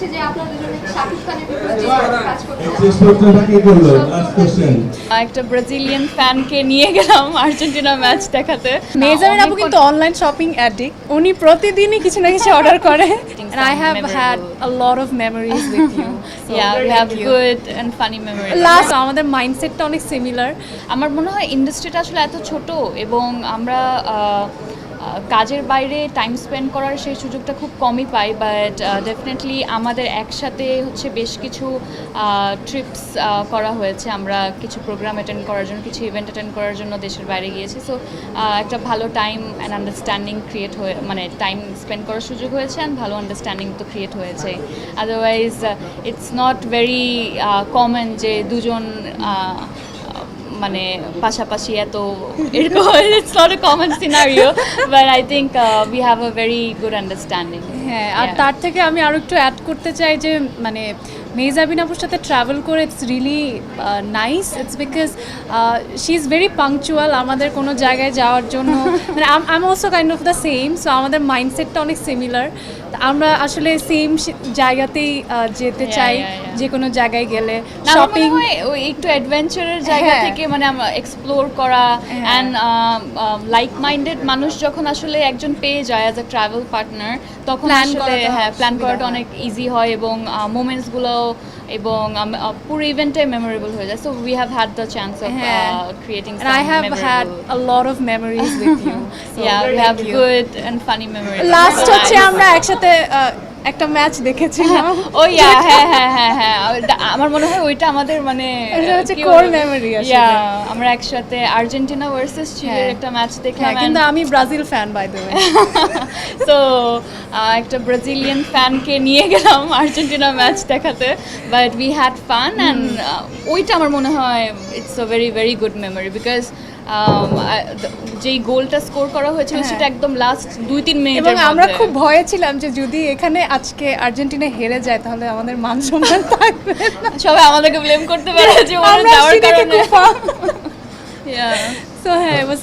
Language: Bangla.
যে শাকিব খানের কাজ করতে একটা ব্রাজিলিয়ান ফ্যানকে নিয়ে গেলাম আর্জেন্টিনা ম্যাচ দেখাতে। মেজারিন আপু কিন্তু অনলাইন শপিং অ্যাডিক্ট উনি প্রতিদিনই কিছু না কিছু অর্ডার করে। And I have had a lot of memories with you. So yeah we have good and funny memory last আমাদের মাইন্ডসেটটা অনেক সিমিলার আমার মনে হয় ইন্ডাস্ট্রিটা আসলে এত ছোট এবং আমরা কাজের বাইরে টাইম স্পেন্ড করার সেই সুযোগটা খুব কমই পাই বাট ডেফিনেটলি আমাদের একসাথে হচ্ছে বেশ কিছু ট্রিপস করা হয়েছে। আমরা কিছু প্রোগ্রাম অ্যাটেন্ড করার জন্য, কিছু ইভেন্ট অ্যাটেন্ড করার জন্য দেশের বাইরে গিয়েছি। সো একটা ভালো টাইম অ্যান্ড আন্ডারস্ট্যান্ডিং ক্রিয়েট হয়ে মানে টাইম স্পেন্ড করার সুযোগ হয়েছে অ্যান্ড ভালো আন্ডারস্ট্যান্ডিং তো ক্রিয়েট হয়েছে। Otherwise it's not very common যে দুজন মানে পাশাপাশি এত এরকম it's not a common scenario but I think we have a very good understanding হ্যাঁ আর তার থেকে আমি আরও একটু অ্যাড করতে চাই যে মানে মেজাবিন আপুর সাথে ট্রাভেল করে it's really nice it's because she is very punctual আমাদের কোনো জায়গায় যাওয়ার জন্য মানে I am also kind of the same so আমাদের মাইন্ডসেটটা অনেক সিমিলার আমরা আসলে সেম জায়গাতেই যেতে চাই. যে কোনো জায়গায় গেলে শপিং একটু অ্যাডভেঞ্চারের জায়গা। থেকে মানে আমরা এক্সপ্লোর করা। অ্যান্ড লাইক মাইন্ডেড মানুষ যখন আসলে একজন পেয়ে যায় অ্যাজ আ ট্রাভেল পার্টনার তখন আসলে হ্যাঁ প্ল্যান করাটা অনেক ইজি হয় এবং মোমেন্টসগুলো এবং আম, আহ, পুরো ইভেন্টটাই মেমোরেবল হয়ে যায়। So we have had the chance of হ্যাঁ। Creating and I have had a lot of memories with you. So yeah we have thank you. good and funny memories. Last হচ্ছে আমরা একসাথে একটা ম্যাচ দেখেছিলাম। ও ইয়া হ্যাঁ হ্যাঁ হ্যাঁ হ্যাঁ। ওটা- আমার মনে হয় ওইটা আমাদের মানে এটা হচ্ছে কোর memory আসলে। আমরা একসাথে আর্জেন্টিনা ভার্সেস চিলির হ্যাঁ। একটা ম্যাচ দেখলাম হ্যাঁ কিন্তু আমি Brazil fan by the way তো একটা ব্রাজিলিয়ান ফ্যানকে নিয়ে গেলাম আর্জেন্টিনা ম্যাচ দেখাতে but we had fun and ওইটা আমার মনে হয় it's a very very good memory because যেই গোলটা স্কোর করা হয়েছিল হ্যাঁ। সেটা একদম লাস্ট দুই তিন মিনিট এবং আমরা খুব ভয়ে ছিলাম যে যদি এখানে আজকে আর্জেন্টিনা হেরে যায় তাহলে আমাদের মান সম্মান থাকবে। সবাই আমাদেরকে ব্লেম করতে পারে যে ওরা যাওয়ার কারণে সো হ্যাঁ